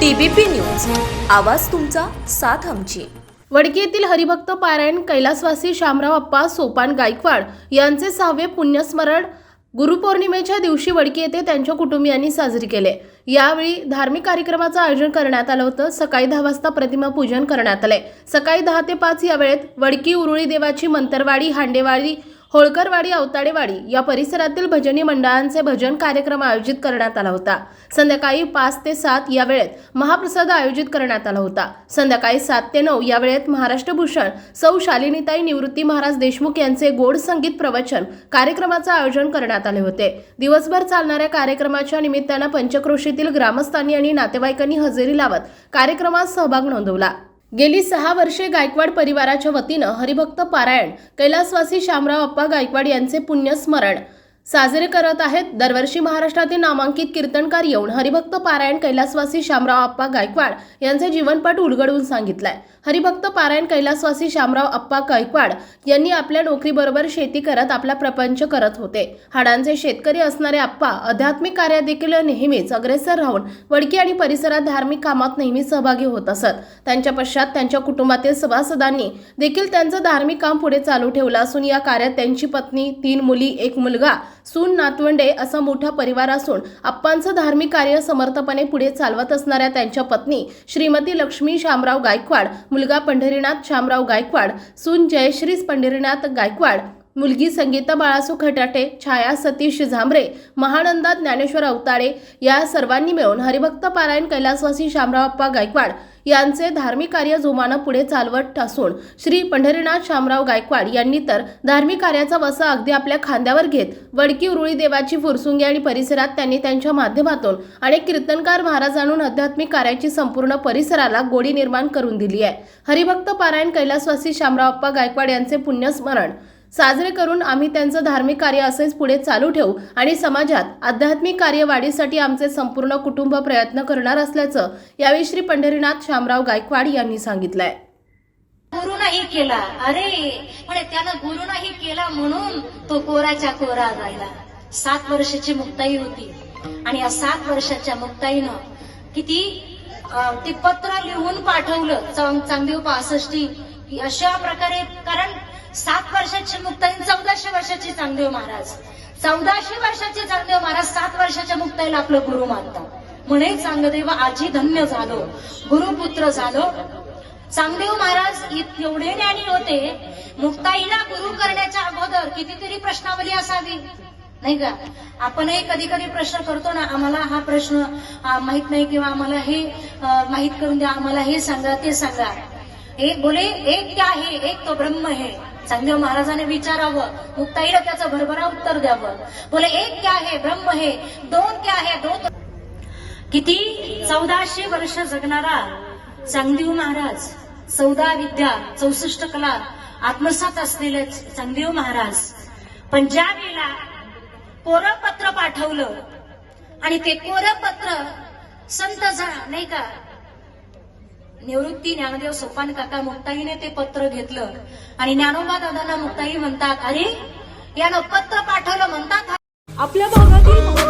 TBP news. आवाज तुमचा साथ आमची. वडकी येथील हरिभक्त पारायण कैलासवासी श्यामराव अप्पा सोपान गायकवाड यांचे सहावे पुण्यस्मरण गुरुपौर्णिमेच्या दिवशी वडकी येथे त्यांच्या कुटुंबियांनी साजरी केले. यावेळी धार्मिक कार्यक्रमाचं आयोजन करण्यात आलं होतं. सकाळी दहा वाजता प्रतिमा पूजन करण्यात आले सकाळी दहा ते पाच या वेळेत वडकी उरुळी देवाची मंतरवाडी हांडेवाडी होळकरवाडी अवताडेवाडी या परिसरातील भजनी मंडळांचे भजन कार्यक्रम आयोजित करण्यात आला होता. संध्याकाळी पाच ते सात या वेळेत महाप्रसाद आयोजित करण्यात आला होता. संध्याकाळी सात ते नऊ या वेळेत महाराष्ट्रभूषण सौ शालिनीताई निवृत्ती महाराज देशमुख यांचे गोड संगीत प्रवचन कार्यक्रमाचं आयोजन करण्यात आले होते. दिवसभर चालणाऱ्या कार्यक्रमाच्या निमित्तानं पंचक्रोशीतील ग्रामस्थांनी आणि नातेवाईकांनी हजेरी लावत कार्यक्रमात सहभाग नोंदवला. गेली सहा वर्षे गायकवाड परिवाराच्या वतीनं हरिभक्त पारायण कैलासवासी शामराव अप्पा गायकवाड यांचे पुण्यस्मरण साजरे करत आहेत. दरवर्षी महाराष्ट्रातील नामांकित कीर्तनकार येऊन हरिभक्त पारायण कैलासवासी शामराव आप्पा गायकवाड यांचे जीवनपट उलगडून सांगितलंय. हरिभक्त पारायण कैलासवासी शामराव अप्पा गायकवाड यांनी आपल्या नोकरीबरोबर शेती करत आपला प्रपंच करत होते. हाडांचे शेतकरी असणारे अप्पा आध्यात्मिक कार्यात देखील नेहमीच अग्रेसर राहून वडकी आणि परिसरात धार्मिक कामात नेहमी सहभागी होत असत. त्यांच्या पश्चात त्यांच्या कुटुंबातील सभासदांनी देखील त्यांचं धार्मिक काम पुढे चालू ठेवलं असून या कार्यात त्यांची पत्नी तीन मुली एक मुलगा सून नातवंडे असा मोठा परिवार असून अप्पांचं धार्मिक कार्य समर्थपणे पुढे चालवत असणाऱ्या त्यांच्या पत्नी श्रीमती लक्ष्मी शामराव गायकवाड मुलगा पंढरीनाथ शामराव गायकवाड सून जयश्री पंढरीनाथ गायकवाड मुलगी संगीता बाळासू खटाटे छाया सतीश झांबरे महानंदा ज्ञानेश्वर अवताडे या सर्वांनी मिळून हरिभक्त पारायण कैलासवासी शामरावप्पा गायकवाड यांचे धार्मिक कार्य जोमानं पुढे चालवत असून श्री पंढरीनाथ शामराव गायकवाड यांनी तर धार्मिक कार्याचा वसा अगदी आपल्या खांद्यावर घेत वडकी उरुळी देवाची फुरसुंगी आणि परिसरात त्यांनी त्यांच्या माध्यमातून अनेक कीर्तनकार महाराज आध्यात्मिक कार्याची संपूर्ण परिसराला गोडी निर्माण करून दिली आहे. हरिभक्त पारायण कैलासवासी शामरावप्पा गायकवाड यांचे पुण्यस्मरण साजरे करून आम्ही त्यांचं धार्मिक कार्य असेच पुढे चालू ठेवू आणि समाजात आध्यात्मिक कार्य वाढीसाठी आमचे संपूर्ण कुटुंब प्रयत्न करणार असल्याचं यावेळी श्री पंढरीनाथ शामराव गायकवाड यांनी सांगितलंय. गुरु नाही केला. अरे म्हणे त्यानं गुरु नाही केला म्हणून तो कोराच्या कोरा राहिला सात वर्षाची मुक्ताई होती. आणि या सात वर्षाच्या मुक्ताईनं किती ते पत्र लिहून पाठवलं. चांगदेव पासष्टी. अशा प्रकारे कारण सात वर्षाची मुक्ताई चौदाशे वर्षाची चांगदेव महाराज. चौदाशे वर्षाचे चांगदेव महाराज सात वर्षाच्या मुक्ताईला आपलं गुरु मानतात. म्हणे चांगदेव आजी धन्य झालो गुरुपुत्र झालो. चांगदेव महाराज एवढे ज्ञानी होते मुक्ताईला गुरु करण्याच्या अगोदर कितीतरी प्रश्नावली असावी. नाही का? आपणही कधी कधी प्रश्न करतो ना आम्हाला हा प्रश्न माहीत नाही किंवा आम्हाला हे माहीत करून द्या आम्हाला हे सांगा ते सांगा. एक बोले एक क्या आहे एक तो ब्रह्म है चांगदेव महाराजाने विचारावं. मुक्ताईला त्याचं भरभरा उत्तर द्यावं. बोले एक क्या है? ब्रह्म हे. दोन क्या है? दोन किती? चौदाशे वर्ष जगणारा चांगदेव महाराज चौदा विद्या चौसष्ट कला आत्मसात असलेले चांगदेव महाराज. पण ज्या वेळेला कोरपत्र पाठवलं आणि ते कोरपत्र संत झा नाही का निवृत्ती ज्ञानदेव सोपान काका मुक्ताईने ते पत्र घेतलं. आणि ज्ञानोबा दादांना मुक्ताई म्हणतात अरे यानं पत्र पाठवलं म्हणतात. आपल्या भागातील